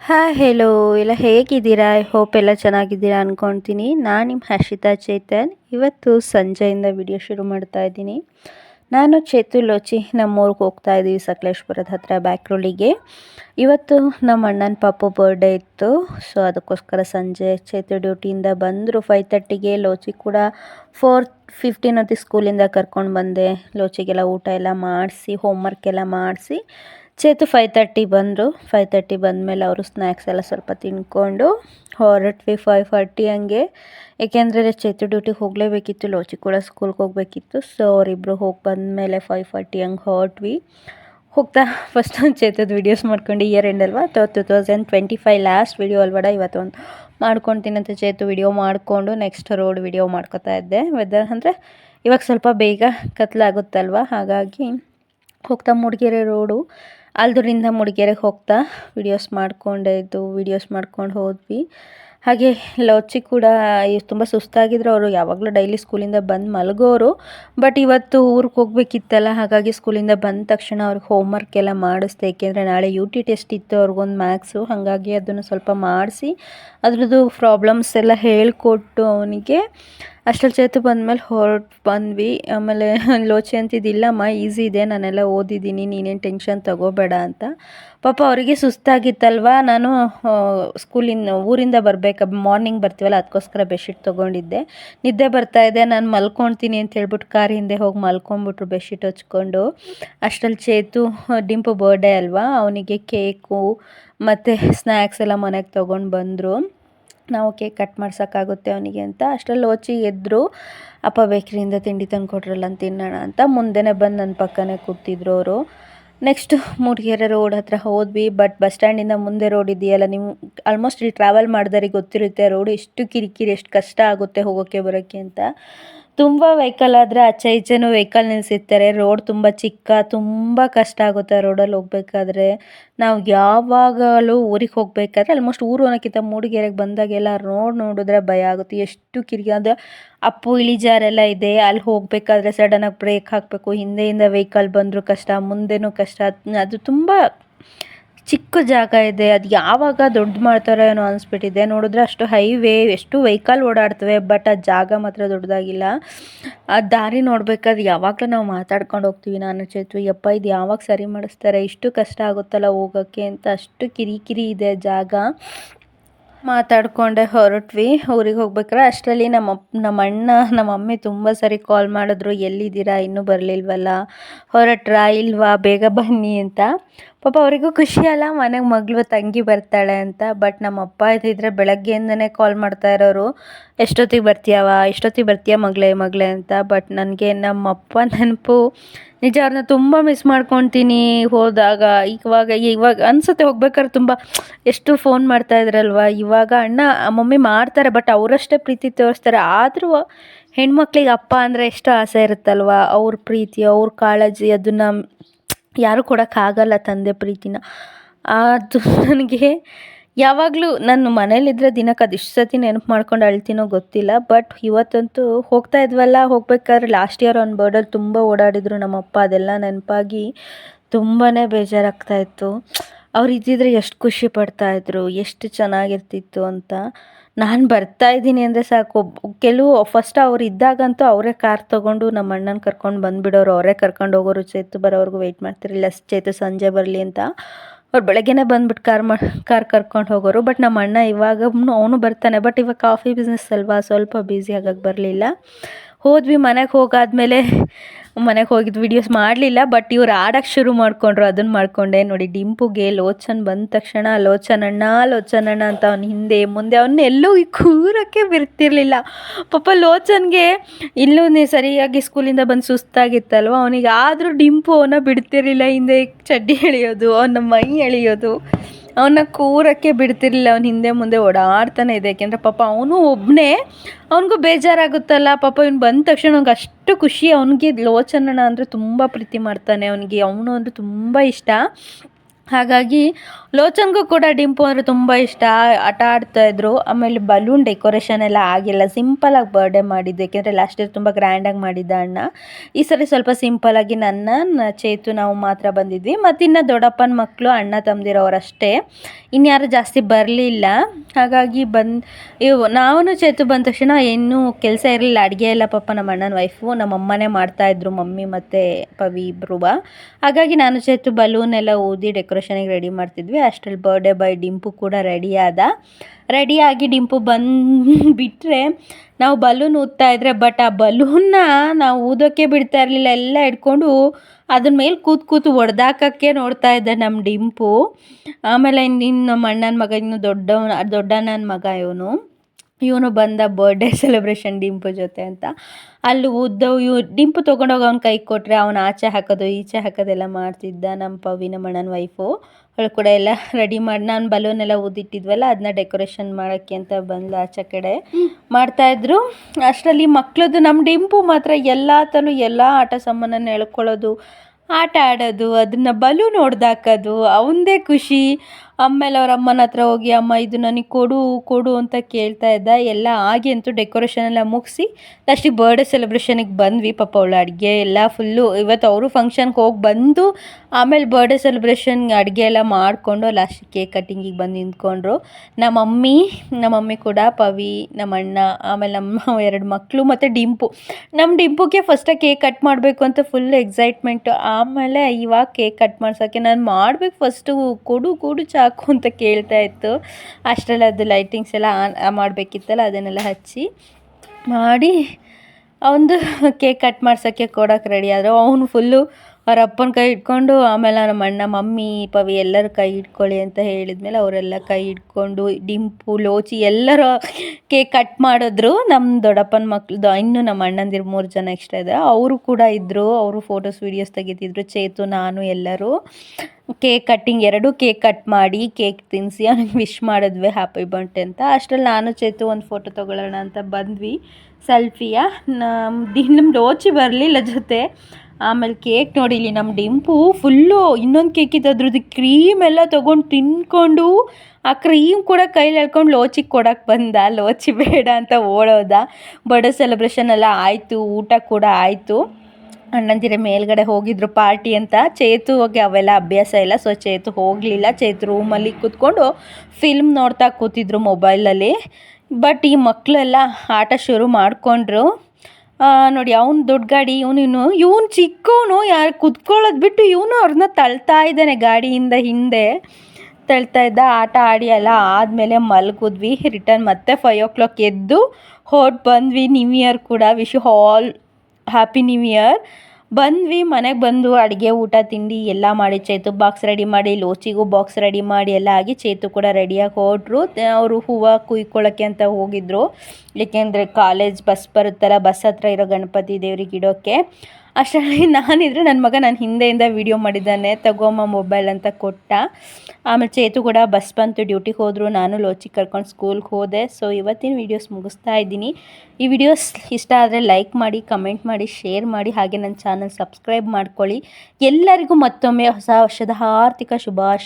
Hi hello ಎಲ್ಲ ಹೇಗಿದ್ದೀರಾ? I hope ಎಲ್ಲ ಚೆನ್ನಾಗಿದ್ದೀರಾ ಅಂದ್ಕೊಳ್ತೀನಿ ನಾನು ನಿಮ್ಮ ಹರ್ಷಿತಾ ಚೇತನ್. ಇವತ್ತು ಸಂಜೆಯಿಂದ ವಿಡಿಯೋ ಶುರು ಮಾಡ್ತಾ ಇದ್ದೀನಿ. ನಾನು ಚೇತು ಲೋಚಿ. ನಮ್ಮೂರಿಗೆ ಹೋಗ್ತಾ ಇದ್ದೀವಿ ಸಕಲೇಶ್ಪುರದ ಹತ್ರ, ಬ್ಯಾಕ್ರೋಲಿಗೆ. ಇವತ್ತು ನಮ್ಮ ಅಣ್ಣನ ಪಾಪು ಬರ್ಡೇ ಇತ್ತು. ಸೊ ಅದಕ್ಕೋಸ್ಕರ ಸಂಜೆ ಚೇತು ಡ್ಯೂಟಿಯಿಂದ ಬಂದರು. ಫೈವ್ ತರ್ಟಿಗೆ ಲೋಚಿ ಕೂಡ ಫೋರ್ ಫಿಫ್ಟೀನ್ ಹೊತ್ತಿಗೆ ಸ್ಕೂಲಿಂದ ಕರ್ಕೊಂಡು ಬಂದೆ. ಲೋಚಿಗೆಲ್ಲ ಊಟ ಎಲ್ಲ ಮಾಡಿಸಿ ಹೋಮ್ವರ್ಕ್ ಎಲ್ಲ ಮಾಡಿಸಿ. ಚೇತು ಫೈವ್ ತರ್ಟಿ ಬಂದರು. ಫೈವ್ ತರ್ಟಿ ಬಂದಮೇಲೆ ಅವರು ಸ್ನ್ಯಾಕ್ಸ್ ಎಲ್ಲ ಸ್ವಲ್ಪ ತಿನ್ಕೊಂಡು ಹೊರಟ್ವಿ ಫೈವ್ ಫಾರ್ಟಿ ಹಂಗೆ. ಏಕೆಂದರೆ ಚೇತು ಡ್ಯೂಟಿಗೆ ಹೋಗಲೇಬೇಕಿತ್ತು. ಲೋಚಿ ಕೂಡ ಸ್ಕೂಲ್ಗೆ ಹೋಗಬೇಕಿತ್ತು. ಸೊ ಅವರಿಬ್ಬರು ಹೋಗಿ ಬಂದಮೇಲೆ ಫೈವ್ ಫಾರ್ಟಿ ಹಂಗೆ ಹೊರಟ್ವಿ. ಹೋಗ್ತಾ ಫಸ್ಟ್ ಒಂದು ಚೇತದ ವೀಡಿಯೋಸ್ ಮಾಡ್ಕೊಂಡು ಇಯರ್ ಎಂಡ್ ಅಲ್ವಾ? Two thousand twenty five last video ಅಲ್ವಡ? ಇವತ್ತೊಂದು ಮಾಡ್ಕೊತೀನಂತ ಚೇತು ವಿಡಿಯೋ ಮಾಡಿಕೊಂಡು ನೆಕ್ಸ್ಟ್ ರೋಡ್ ವಿಡಿಯೋ ಮಾಡ್ಕೊತಾ ಇದ್ದೆ. ವೆದರ್ ಅಂದರೆ ಇವಾಗ ಸ್ವಲ್ಪ ಬೇಗ ಕತ್ಲಾಗುತ್ತಲ್ವ? ಹಾಗಾಗಿ ಹೋಗ್ತಾ ಮೂಡಿಗೆರೆ ರೋಡು ಅಲ್ದೂರಿಂದ ಮೂಡಿಗೆರೆಗೆ ಹೋಗ್ತಾ ವಿಡಿಯೋಸ್ ಮಾಡಿಕೊಂಡೇ ಇದ್ದು ವಿಡಿಯೋಸ್ ಮಾಡ್ಕೊಂಡು ಹೋದ್ವಿ. ಹಾಗೆ ಲೋಚಿ ಕೂಡ ತುಂಬ ಸುಸ್ತಾಗಿದ್ರು. ಅವರು ಯಾವಾಗಲೂ ಡೈಲಿ ಸ್ಕೂಲಿಂದ ಬಂದು ಮಲಗೋರು. ಬಟ್ ಇವತ್ತು ಊರಿಗೆ ಹೋಗ್ಬೇಕಿತ್ತಲ್ಲ, ಹಾಗಾಗಿ ಸ್ಕೂಲಿಂದ ಬಂದ ತಕ್ಷಣ ಅವ್ರಿಗೆ ಹೋಮ್ವರ್ಕ್ ಎಲ್ಲ ಮಾಡಿಸ್ದೆ. ಏಕೆಂದರೆ ನಾಳೆ ಯು ಟಿ ಟೆಸ್ಟ್ ಇತ್ತು, ಅವ್ರಿಗೊಂದು ಮ್ಯಾಥ್ಸು ಹಾಗಾಗಿ ಅದನ್ನು ಸ್ವಲ್ಪ ಮಾಡಿಸಿ, ಅದ್ರದ್ದು ಪ್ರಾಬ್ಲಮ್ಸ್ ಎಲ್ಲ ಹೇಳಿಕೊಟ್ಟು ಅವನಿಗೆ ಅಷ್ಟರಲ್ಲಿ ಚೇತು ಬಂದಮೇಲೆ ಹೊರಟು ಬಂದ್ವಿ. ಆಮೇಲೆ ಲೋಚೆ ಅಂತಿದ್ದಿಲ್ಲಮ್ಮ ಈಸಿ ಇದೆ, ನಾನೆಲ್ಲ ಓದಿದ್ದೀನಿ, ನೀನೇನು ಟೆನ್ಷನ್ ತಗೋಬೇಡ ಅಂತ. ಪಾಪ ಅವರಿಗೆ ಸುಸ್ತಾಗಿತ್ತಲ್ವ? ನಾನು ಸ್ಕೂಲಿಂದ, ಊರಿಂದ ಬರಬೇಕು, ಮಾರ್ನಿಂಗ್ ಬರ್ತೀವಲ್ಲ ಅದಕ್ಕೋಸ್ಕರ ಬೆಡ್ಶೀಟ್ ತೊಗೊಂಡಿದ್ದೆ. ನಿದ್ದೆ ಬರ್ತಾ ಇದೆ, ನಾನು ಮಲ್ಕೊಳ್ತೀನಿ ಅಂತ ಹೇಳ್ಬಿಟ್ಟು ಕಾರ್ ಹಿಂದೆ ಹೋಗಿ ಮಲ್ಕೊಂಬಿಟ್ರು ಬೆಡ್ಶೀಟ್ ಹಚ್ಕೊಂಡು. ಅಷ್ಟರಲ್ಲಿ ಚೇತು ಡಿಂಪು ಬರ್ಡೇ ಅಲ್ವಾ? ಅವನಿಗೆ ಕೇಕು, ಮತ್ತು ಸ್ನ್ಯಾಕ್ಸ್ ಎಲ್ಲ ಮನೆಗೆ ತೊಗೊಂಡು ಬಂದರು. ನಾವು ಕೇಕ್ ಕಟ್ ಮಾಡ್ಸೋಕ್ಕಾಗುತ್ತೆ ಅವನಿಗೆ ಅಂತ. ಅಷ್ಟರಲ್ಲಿ ಓಚಿ ಎದ್ದರು ಅಪ್ಪ ಬೇಕ್ರಿಯಿಂದ ತಿಂಡಿ ತಂದು ಕೊಟ್ರಲ್ಲ ಅಂತ ತಿನ್ನೋಣ ಅಂತ ಮುಂದೆನೇ ಬಂದು ನನ್ನ ಪಕ್ಕನೇ ಕೂತಿದ್ರು ಅವರು. ನೆಕ್ಸ್ಟ್ ಮೂಡಿಗೆರೆ ರೋಡ್ ಹತ್ರ ಹೋದ್ವಿ ಬಟ್ ಬಸ್ ಸ್ಟ್ಯಾಂಡಿಂದ ಮುಂದೆ ರೋಡ್ ಇದೆಯಲ್ಲ ನೀವು ಆಲ್ಮೋಸ್ಟ್ ಇಲ್ಲಿ ಟ್ರಾವೆಲ್ ಮಾಡಿದವ್ರಿಗೆ ಗೊತ್ತಿರುತ್ತೆ ರೋಡ್ ಎಷ್ಟು ಕಿರಿಕಿರಿ, ಎಷ್ಟು ಕಷ್ಟ ಆಗುತ್ತೆ ಹೋಗೋಕ್ಕೆ ಬರೋಕ್ಕೆ ಅಂತ. ತುಂಬ ವೆಹಿಕಲ್ ಆದರೆ ಆಚೆ ಈಚೆನೂ ವೆಹಿಕಲ್ ನಿಲ್ಲಿಸಿರ್ತಾರೆ ರೋಡ್ ತುಂಬ ಚಿಕ್ಕ, ತುಂಬ ಕಷ್ಟ ಆಗುತ್ತೆ ರೋಡಲ್ಲಿ ಹೋಗ್ಬೇಕಾದ್ರೆ. ನಾವು ಯಾವಾಗಲೂ ಊರಿಗೆ ಹೋಗಬೇಕಾದ್ರೆ ಆಲ್ಮೋಸ್ಟ್ ಊರು ಅನ್ನೋಕ್ಕಿಂತ ಮೂಡಿಗೆರೆಗೆ ಬಂದಾಗೆಲ್ಲ ರೋಡ್ ನೋಡಿದ್ರೆ ಭಯ ಆಗುತ್ತೆ. ಎಷ್ಟು ಕಿರಿಕಿ ಅಂದರೆ ಅಪ್ಪು ಇಳಿಜಾರೆಲ್ಲ ಇದೆ, ಅಲ್ಲಿ ಹೋಗಬೇಕಾದ್ರೆ ಸಡನ್ನಾಗಿ ಬ್ರೇಕ್ ಹಾಕಬೇಕು. ಹಿಂದೆಯಿಂದ ವೆಹಿಕಲ್ ಬಂದರೂ ಕಷ್ಟ, ಮುಂದೆನೂ ಕಷ್ಟ. ಅದು ತುಂಬ ಚಿಕ್ಕ ಜಾಗ ಇದೆ, ಅದು ಯಾವಾಗ ದೊಡ್ಡ ಮಾಡ್ತಾರೋ ಏನೋ ಅನಿಸ್ಬಿಟ್ಟಿದೆ. ನೋಡಿದ್ರೆ ಅಷ್ಟು ಹೈವೇ ಎಷ್ಟು ವೆಹಿಕಲ್ ಓಡಾಡ್ತವೆ ಬಟ್ ಆ ಜಾಗ ಮಾತ್ರ ದೊಡ್ಡದಾಗಿಲ್ಲ. ಆ ದಾರಿ ನೋಡ್ಬೇಕಾದ್ರೆ ಯಾವಾಗಲೂ ನಾವು ಮಾತಾಡ್ಕೊಂಡು ಹೋಗ್ತೀವಿ ನಾನು ಚೇತು ಯಪ್ಪ, ಇದು ಯಾವಾಗ ಸರಿ ಮಾಡಿಸ್ತಾರೆ? ಇಷ್ಟು ಕಷ್ಟ ಆಗುತ್ತಲ್ಲ ಹೋಗೋಕ್ಕೆ ಅಂತ ಅಷ್ಟು ಕಿರಿಕಿರಿ ಇದೆ ಜಾಗ. ಮಾತಾಡ್ಕೊಂಡೆ ಹೊರಟ್ವಿ. ಊರಿಗೆ ಹೋಗ್ಬೇಕಾದ್ರೆ ಅಷ್ಟರಲ್ಲಿ ನಮ್ಮ ನಮ್ಮ ಅಣ್ಣ, ನಮ್ಮ ಮಮ್ಮಿ ತುಂಬ ಸರಿ ಕಾಲ್ ಮಾಡಿದ್ರು. ಎಲ್ಲಿದ್ದೀರಾ? ಇನ್ನೂ ಬರಲಿಲ್ವಲ್ಲ? ಹೊರಟ್ರಾ? ಇಲ್ವಾ? ಬೇಗ ಬನ್ನಿ ಅಂತ. ಪಾಪ ಅವರಿಗೂ ಖುಷಿ ಅಲ್ಲ, ಮನೆಗೆ ಮಗಳು, ತಂಗಿ ಬರ್ತಾಳೆ ಅಂತ. ಬಟ್ ನಮ್ಮ ಅಪ್ಪ ಇದ್ದಿದ್ರೆ ಬೆಳಗ್ಗೆಯಿಂದನೇ ಕಾಲ್ ಮಾಡ್ತಾ ಇರೋರು, ಎಷ್ಟೊತ್ತಿಗೆ ಬರ್ತೀಯವ ಎಷ್ಟೊತ್ತಿಗೆ ಬರ್ತೀಯ ಮಗಳೇ ಮಗಳೇ? ಅಂತ. ಬಟ್ ನನಗೆ ನಮ್ಮ ಅಪ್ಪ ನೆನಪು, ನಿಜ ಅವ್ರನ್ನ ತುಂಬ ಮಿಸ್ ಮಾಡ್ಕೊತೀನಿ ಹೋದಾಗ. ಇವಾಗ ಇವಾಗ ಅನ್ಸುತ್ತೆ ಹೋಗ್ಬೇಕಾದ್ರೆ ತುಂಬ, ಎಷ್ಟು ಫೋನ್ ಮಾಡ್ತಾ ಇದ್ರಲ್ವ? ಇವಾಗ ಅಣ್ಣ, ಮಮ್ಮಿ ಮಾಡ್ತಾರೆ ಬಟ್ ಅವರಷ್ಟೇ ಪ್ರೀತಿ ತೋರಿಸ್ತಾರೆ. ಆದರೂ ಹೆಣ್ಮಕ್ಳಿಗೆ ಅಪ್ಪ ಅಂದರೆ ಎಷ್ಟು ಆಸೆ ಇರುತ್ತಲ್ವ? ಅವ್ರ ಪ್ರೀತಿ ಅವ್ರ ಕಾಳಜಿ, ಅದನ್ನು ಯಾರೂ ಕೊಡೋಕ್ಕಾಗಲ್ಲ ತಂದೆ ಪ್ರೀತಿನ. ಅದು ನನಗೆ ಯಾವಾಗಲೂ ನಾನು ಮನೇಲಿದ್ದರೆ ದಿನಕ್ಕೆ ಅದೆಷ್ಟು ಸತಿ ನೆನಪು ಮಾಡ್ಕೊಂಡು ಅಳ್ತೀನೋ ಗೊತ್ತಿಲ್ಲ. ಬಟ್ ಇವತ್ತಂತೂ ಹೋಗ್ತಾ ಇದ್ವಲ್ಲ, ಹೋಗ್ಬೇಕಾದ್ರೆ ಲಾಸ್ಟ್ ಇಯರ್ ಅವ್ನ ಬರ್ಡಲ್ಲಿ ತುಂಬ ಓಡಾಡಿದ್ರು ನಮ್ಮಪ್ಪ. ಅದೆಲ್ಲ ನೆನಪಾಗಿ ತುಂಬಾ ಬೇಜಾರಾಗ್ತಾಯಿತ್ತು ಅವ್ರು ಇದ್ದಿದ್ರೆ ಎಷ್ಟು ಖುಷಿ ಪಡ್ತಾಯಿದ್ರು, ಎಷ್ಟು ಚೆನ್ನಾಗಿರ್ತಿತ್ತು ಅಂತ ನಾನು ಬರ್ತಾ ಇದ್ದೀನಿ ಅಂದರೆ ಸಾಕು. ಕೆಲವು ಫಸ್ಟ್ ಅವ್ರು ಇದ್ದಾಗಂತೂ ಅವರೇ ಕಾರ್ ತೊಗೊಂಡು ನಮ್ಮ ಅಣ್ಣನ ಕರ್ಕೊಂಡು ಬಂದುಬಿಡೋರು, ಅವರೇ ಕರ್ಕೊಂಡು ಹೋಗೋರು, ಚೇತು ಬರೋವರೆಗೂ ವೆಯ್ಟ್ ಮಾಡ್ತಿರಲಿಲ್ಲ. ಚೇತು ಸಂಜೆ ಬರಲಿ ಅಂತ ಅವ್ರು ಬೆಳಗ್ಗೆನೇ ಬಂದ್ಬಿಟ್ಟು ಕಾರ್ ಮಾ, ಕಾರ್ ಕರ್ಕೊಂಡು ಹೋಗೋರು. ಬಟ್ ನಮ್ಮ ಅಣ್ಣ ಇವಾಗ ಅವನು ಬರ್ತಾನೆ. ಬಟ್ ಇವಾಗ ಕಾಫಿ ಬಿಸ್ನೆಸ್ ಅಲ್ವಾ? ಸ್ವಲ್ಪ ಬ್ಯುಸಿ ಆಗಕ್ಕೆ ಬರಲಿಲ್ಲ. ಹೋದ್ವಿ ಮನೆಗೆ ಹೋಗಾದ್ಮೇಲೆ, ಮನೆಗೆ ಹೋಗಿದ್ದು ವೀಡಿಯೋಸ್ ಮಾಡಲಿಲ್ಲ ಬಟ್ ಇವ್ರು ಆಡೋಕ್ಕೆ ಶುರು ಮಾಡಿಕೊಂಡ್ರು. ಅದನ್ನು ಮಾಡಿಕೊಂಡೆ ನೋಡಿ, ಡಿಂಪುಗೆ ಲೋಚನ್ ಬಂದ ತಕ್ಷಣ ಲೋಚನಣ್ಣ ಲೋಚನಣ್ಣ ಅಂತ ಅವ್ನ ಹಿಂದೆ, ಮುಂದೆ ಅವನ್ನ ಎಲ್ಲೂ ಕೂರಕ್ಕೆ ಬಿರ್ತಿರ್ಲಿಲ್ಲ. ಪಾಪ ಲೋಚನ್ಗೆ ಇಲ್ಲೂ ಸರಿಯಾಗಿ ಸ್ಕೂಲಿಂದ ಬಂದು ಸುಸ್ತಾಗಿತ್ತಲ್ವ? ಅವನಿಗೆ ಆದರೂ ಡಿಂಪು ಅವನ ಬಿಡ್ತಿರ್ಲಿಲ್ಲ ಹಿಂದೆ, ಚಡ್ಡಿ ಎಳೆಯೋದು, ಅವನ ಮೈ ಎಳೆಯೋದು. ಅವನ್ನ ಕೂರಕ್ಕೆ ಬಿಡ್ತಿರ್ಲಿಲ್ಲ, ಅವ್ನು ಹಿಂದೆ ಮುಂದೆ ಓಡಾಡ್ತಾನೆ ಇದೆ. ಯಾಕೆಂದರೆ ಪಾಪ ಅವನು ಒಬ್ಬನೇ ಅವನಿಗೂ ಬೇಜಾರಾಗುತ್ತಲ್ಲ. ಪಾಪ ಇವ್ನು ಬಂದ ತಕ್ಷಣ ಅವ್ನಿಗೆ ಅಷ್ಟು ಖುಷಿ. ಅವನಿಗೆ ಲೋಚನಣ್ಣ ಅಂದರೆ ತುಂಬ ಪ್ರೀತಿ ಮಾಡ್ತಾನೆ ಅವನಿಗೆ. ಅವನು ಅಂದರೆ ತುಂಬ ಇಷ್ಟ. ಹಾಗಾಗಿ ಲೋಚನ್ಗೂ ಕೂಡ ಡಿಂಪು ಅಂದರೆ ತುಂಬ ಇಷ್ಟ. ಆಟ ಆಡ್ತಾಯಿದ್ರು ಆಮೇಲೆ ಬಲೂನ್ ಡೆಕೋರೇಷನ್ ಎಲ್ಲ ಆಗಿಲ್ಲ. ಸಿಂಪಲಾಗಿ ಬರ್ಡೇ ಮಾಡಿದ್ದು. ಯಾಕೆಂದರೆ ಲಾಸ್ಟ್ ಇಯರ್ ತುಂಬ ಗ್ರ್ಯಾಂಡಾಗಿ ಮಾಡಿದ್ದ ಅಣ್ಣ. ಈ ಸರಿ ಸ್ವಲ್ಪ ಸಿಂಪಲಾಗಿ ನನ್ನ ಚೇತು ನಾವು ಮಾತ್ರ ಬಂದಿದ್ವಿ. ಮತ್ತಿನ್ನು ದೊಡ್ಡಪ್ಪನ ಮಕ್ಕಳು ಅಣ್ಣ ತಂದಿರೋರಷ್ಟೇ ಇನ್ಯಾರು ಜಾಸ್ತಿ ಬರಲಿಲ್ಲ. ಹಾಗಾಗಿ ಬಂದು, ಇವು ನಾವು ಚೇತು ಬಂದ ತಕ್ಷಣ ಇನ್ನೂ ಕೆಲಸ ಇರಲಿಲ್ಲ. ಅಡುಗೆ ಎಲ್ಲ ಪಾಪ ನಮ್ಮ ಅಣ್ಣನ ವೈಫು ನಮ್ಮ ಅಮ್ಮನೇ ಮಾಡ್ತಾಯಿದ್ರು ಮಮ್ಮಿ ಮತ್ತು ಪವಿ ಇಬ್ಬರು ಹಾಗಾಗಿ ನಾನು ಚೇತು ಬಲೂನ್ ಎಲ್ಲ ಊದಿ ಡೆಕೋರೇಷನಿಗೆ ರೆಡಿ ಮಾಡ್ತಿದ್ವಿ. ಅಷ್ಟರಲ್ಲಿ ಬರ್ಡೇ ಬಾಯ್ ಡಿಂಪು ಕೂಡ ರೆಡಿ ಆದ. ರೆಡಿಯಾಗಿ ಡಿಂಪು ಬಂದುಬಿಟ್ರೆ ನಾವು ಬಲೂನ್ ಊದ್ತಾ ಇದ್ರೆ ಬಟ್ ಆ ಬಲೂನ್ನ ನಾವು ಊದೋಕ್ಕೆ ಬಿಡ್ತಾ ಇರಲಿಲ್ಲ. ಎಲ್ಲ ಇಟ್ಕೊಂಡು ಅದ್ರ ಮೇಲೆ ಕೂತು ಕೂತು ಒಡೆದಾಕಕ್ಕೆ ನೋಡ್ತಾ ಇದ್ದ ನಮ್ಮ ಡಿಂಪು. ಆಮೇಲೆ ಇನ್ನು ನಮ್ಮ ಅಣ್ಣನ ಮಗ, ಇನ್ನು ದೊಡ್ಡ ದೊಡ್ಡಣ್ಣನ ಮಗ ಇವನು. ಇವನು ಬಂದ ಬರ್ಡೇ ಸೆಲೆಬ್ರೇಷನ್ ಡಿಂಪು ಜೊತೆ ಅಂತ. ಅಲ್ಲಿ ಉದ್ದವು ಇವ್, ಡಿಂಪು ತೊಗೊಂಡೋಗಿ ಅವ್ನ ಕೈ ಕೊಟ್ಟರೆ ಅವನು ಆಚೆ ಹಾಕೋದು, ಈಚೆ ಹಾಕೋದೆಲ್ಲ ಮಾಡ್ತಿದ್ದ ನಮ್ಮ ಪವಿನ ಮಣ್ಣನ ವೈಫು ಅವಳು ಕೂಡ ಎಲ್ಲ ರೆಡಿ ಮಾಡಿ, ನಾನು ಬಲೂನ್ ಎಲ್ಲ ಊದಿಟ್ಟಿದ್ವಲ್ಲ ಅದನ್ನ ಡೆಕೋರೇಷನ್ ಮಾಡೋಕ್ಕೆ ಅಂತ ಬಂದು ಆಚೆ ಕಡೆ. ಮಾಡ್ತಾಯಿದ್ರು ಅಷ್ಟರಲ್ಲಿ ಮಕ್ಳದ್ದು ನಮ್ಮ ಡಿಂಪು ಮಾತ್ರ ಎಲ್ಲ ತನೂ ಎಲ್ಲ ಆಟ ಸಾಮಾನನ್ನು ಎಳ್ಕೊಳ್ಳೋದು, ಆಟ ಆಡೋದು ಅದನ್ನು ಬಲೂನ್ ಹೊಡೆದಾಕೋದು ಅವನದೇ ಖುಷಿ. ಆಮೇಲೆ ಅವ್ರ ಅಮ್ಮನ ಹತ್ರ ಹೋಗಿ, ಅಮ್ಮ, ಇದು ನನಗೆ ಕೊಡು ಕೊಡು ಅಂತ ಕೇಳ್ತಾ ಇದ್ದ. ಎಲ್ಲ ಆಗಿ ಅಂತೂ ಡೆಕೋರೇಷನ್ ಎಲ್ಲ ಮುಗಿಸಿ ಲಾಸ್ಟಿಗೆ ಬರ್ಡೇ ಸೆಲೆಬ್ರೇಷನಿಗೆ ಬಂದ್ವಿ ಪಾಪ ಅವಳು ಅಡುಗೆ ಎಲ್ಲ ಫುಲ್ಲು ಇವತ್ತು ಅವರು ಫಂಕ್ಷನ್ಗೆ ಹೋಗಿ ಬಂದು, ಆಮೇಲೆ ಬರ್ಡೇ ಸೆಲೆಬ್ರೇಷನ್ ಅಡುಗೆ ಎಲ್ಲ ಮಾಡಿಕೊಂಡು ಲಾಸ್ಟಿಗೆ ಕೇಕ್ ಕಟ್ಟಿಂಗಿಗೆ ಬಂದು ನಿಂತ್ಕೊಂಡ್ರು. ನಮ್ಮ ಮಮ್ಮಿ ನಮ್ಮ ಮಮ್ಮಿ ಕೂಡ, ಪವಿ ನಮ್ಮ ಅಣ್ಣ, ಆಮೇಲೆ ನಮ್ಮ ಎರಡು ಮಕ್ಕಳು ಮತ್ತು ಡಿಂಪು. ನಮ್ಮ ಡಿಂಪುಗೆ ಫಸ್ಟಾಗಿ ಕೇಕ್ ಕಟ್ ಮಾಡಬೇಕು ಅಂತ ಫುಲ್ ಎಕ್ಸೈಟ್ಮೆಂಟು ಆಮೇಲೆ ಇವಾಗ ಕೇಕ್ ಕಟ್ ಮಾಡ್ಸೋಕ್ಕೆ ನಾನು ಮಾಡಬೇಕು ಫಸ್ಟು ಕೊಡು ಕೊಡು ಚಾಕು ಅಂತ ಕೇಳ್ತಾ ಇತ್ತು. ಅಷ್ಟರಲ್ಲಿ ಅದು ಲೈಟಿಂಗ್ಸ್ ಎಲ್ಲ ಆನ್ ಮಾಡಬೇಕಿತ್ತಲ್ಲ, ಅದನ್ನೆಲ್ಲ ಹಚ್ಚಿ ಮಾಡಿ ಅವನದು ಕೇಕ್ ಕಟ್ ಮಾಡ್ಸೋಕ್ಕೆ ಕೊಡೋಕೆ ರೆಡಿ ಆದರು. ಅವನು ಫುಲ್ಲು ಅವ್ರ ಅಪ್ಪನ ಕೈ ಹಿಡ್ಕೊಂಡು, ಆಮೇಲೆ ನಮ್ಮ ಅಣ್ಣ, ಮಮ್ಮಿ, ಪವಿ ಎಲ್ಲರ ಕೈ ಹಿಡ್ಕೊಳ್ಳಿ ಅಂತ ಹೇಳಿದ್ಮೇಲೆ ಅವರೆಲ್ಲ ಕೈ ಹಿಡ್ಕೊಂಡು, ಡಿಂಪು, ಲೋಚಿ ಎಲ್ಲರೂ ಕೇಕ್ ಕಟ್ ಮಾಡಿದ್ರು. ನಮ್ಮ ದೊಡ್ಡಪ್ಪನ ಮಕ್ಳದ್ದು ಇನ್ನೂ ನಮ್ಮ ಅಣ್ಣಂದಿರು ಮೂರು ಜನ ಎಕ್ಸ್ಟ್ರಾ ಇದೆ ಅವರು ಕೂಡ ಇದ್ದರು ಅವರು ಫೋಟೋಸ್ ವೀಡಿಯೋಸ್ ತೆಗಿತಿದ್ರು ಚೇತು, ನಾನು ಎಲ್ಲರೂ. ಕೇಕ್ ಕಟ್ಟಿಂಗ್ ಎರಡು ಕೇಕ್ ಕಟ್ ಮಾಡಿ, ಕೇಕ್ ತಿನ್ನಿಸಿ ಅವ್ನಿಗೆ ವಿಶ್ ಮಾಡಿದ್ವಿ ಹ್ಯಾಪಿ ಬರ್ಡೇ ಅಂತ. ಅಷ್ಟರಲ್ಲಿ ನಾನು, ಚೇತು ಒಂದು ಫೋಟೋ ತೊಗೊಳ್ಳೋಣ ಅಂತ ಬಂದ್ವಿ. ಸೆಲ್ಫಿಯ? ನಮ್ಮ ನಮ್ಮ ಡೋಚಿ ಬರಲಿಲ್ಲ ಜೊತೆ. ಆಮೇಲೆ ಕೇಕ್ ನೋಡಿ, ಇಲ್ಲಿ ನಮ್ಮ ಡಿಂಪು ಫುಲ್ಲು ಇನ್ನೊಂದು ಕೇಕ್ ಇತ್ತು. ಅದ್ರದ್ದು ಕ್ರೀಮ್ ಎಲ್ಲ ತೊಗೊಂಡು ತಿನ್ಕೊಂಡು, ಆ ಕ್ರೀಮ್ ಕೂಡ ಕೈಲಿ ಎಳ್ಕೊಂಡು ಲೋಚಿಗೆ ಕೊಡೋಕೆ ಬಂದ. ಲೋಚಿ ಬೇಡ ಅಂತ ಓಡೋದ. ಬರ್ಡೇ ಸೆಲೆಬ್ರೇಷನ್ ಎಲ್ಲ ಆಯಿತು, ಊಟ ಕೂಡ ಆಯಿತು. ಅಣ್ಣಂದಿರ ಮೇಲ್ಗಡೆ ಹೋಗಿದ್ರು ಪಾರ್ಟಿ ಅಂತ. ಚೇತು ಹೋಗಿ ಅವೆಲ್ಲ ಅಭ್ಯಾಸ ಇಲ್ಲ ಸೊ ಚೇತು ಹೋಗಲಿಲ್ಲ. ಚೇತು ರೂಮಲ್ಲಿ ಕೂತ್ಕೊಂಡು ಫಿಲ್ಮ್ ನೋಡ್ತಾ ಕೂತಿದ್ರು ಮೊಬೈಲಲ್ಲಿ ಬಟ್ ಈ ಮಕ್ಕಳೆಲ್ಲ ಆಟ ಶುರು ಮಾಡಿಕೊಂಡ್ರು. ನೋಡಿ, ಅವ್ನು ದೊಡ್ಡ ಗಾಡಿ, ಇವನು ಇವನು ಇವನು ಚಿಕ್ಕವನು ಯಾರು ಕುತ್ಕೊಳ್ಳೋದು ಬಿಟ್ಟು ಇವನು ಅವ್ರನ್ನ ತಳ್ತಾ ಇದ್ದಾನೆ ಗಾಡಿಯಿಂದ ಹಿಂದೆ. ತಳ್ತಾ ಇದ್ದ ಆಟ ಆಡಿ ಎಲ್ಲ ಆದಮೇಲೆ ಮಲಗಿದ್ವಿ. ರಿಟರ್ನ್ ಮತ್ತೆ ಫೈವ್ ಓ ಕ್ಲಾಕ್ ಎದ್ದು ಹೊಟ್ಟು ಬಂದ್ವಿ. ನ್ಯೂ ಇಯರ್ ಕೂಡ wish all happy new year ಬಂದ್ವಿ, ಮನೆಗೆ ಬಂದು ಅಡುಗೆ, ಊಟ, ತಿಂಡಿ ಎಲ್ಲ ಮಾಡಿ, ಚೇತು ಬಾಕ್ಸ್ ರೆಡಿ ಮಾಡಿ, ಲೋಚಿಗೂ ಬಾಕ್ಸ್ ರೆಡಿ ಮಾಡಿ ಎಲ್ಲ ಆಗಿ ಚೇತು ಕೂಡ ರೆಡಿಯಾಗಿ ಹೊರಟ್ರು ಅವರು ಹೂವು ಕುಯ್ಕೊಳ್ಳೋಕ್ಕೆ ಅಂತ ಹೋಗಿದ್ರು. ಏಕೆಂದರೆ ಕಾಲೇಜ್ ಬಸ್ ಬರುತ್ತಲ್ಲ ಬಸ್ ಹತ್ರ ಇರೋ ಗಣಪತಿ ದೇವ್ರಿಗೆ ಇಡೋಕ್ಕೆ ಅಷ್ಟರಲ್ಲಿ ನಾನಿದ್ರೆ ನನ್ನ ಮಗ ನಾನು ಹಿಂದೆಯಿಂದ ವಿಡಿಯೋ ಮಾಡಿದ್ದಾನೆ. ತಗೋಮ್ಮ ಮೊಬೈಲ್ ಅಂತ ಕೊಟ್ಟ. ಆಮೇಲೆ ಚೇತು ಕೂಡ ಬಸ್ ಬಂತು ಡ್ಯೂಟಿಗೆ ಹೋದರು. ನಾನು ಲೋಚಿ ಕರ್ಕೊಂಡು ಸ್ಕೂಲ್ಗೆ ಹೋದೆ. ಸೊ ಇವತ್ತಿನ ವೀಡಿಯೋಸ್ ಮುಗಿಸ್ತಾ ಇದ್ದೀನಿ. ಈ ವಿಡಿಯೋಸ್ ಇಷ್ಟ ಆದರೆ ಲೈಕ್ ಮಾಡಿ ಕಮೆಂಟ್ ಮಾಡಿ ಶೇರ್ ಮಾಡಿ, ಹಾಗೆ ನನ್ನ ಚಾನಲ್ ಸಬ್ಸ್ಕ್ರೈಬ್ ಮಾಡ್ಕೊಳ್ಳಿ. ಎಲ್ಲರಿಗೂ ಮತ್ತೊಮ್ಮೆ ಹೊಸ ವರ್ಷದ ಆರ್ಥಿಕ ಶುಭಾಶಯ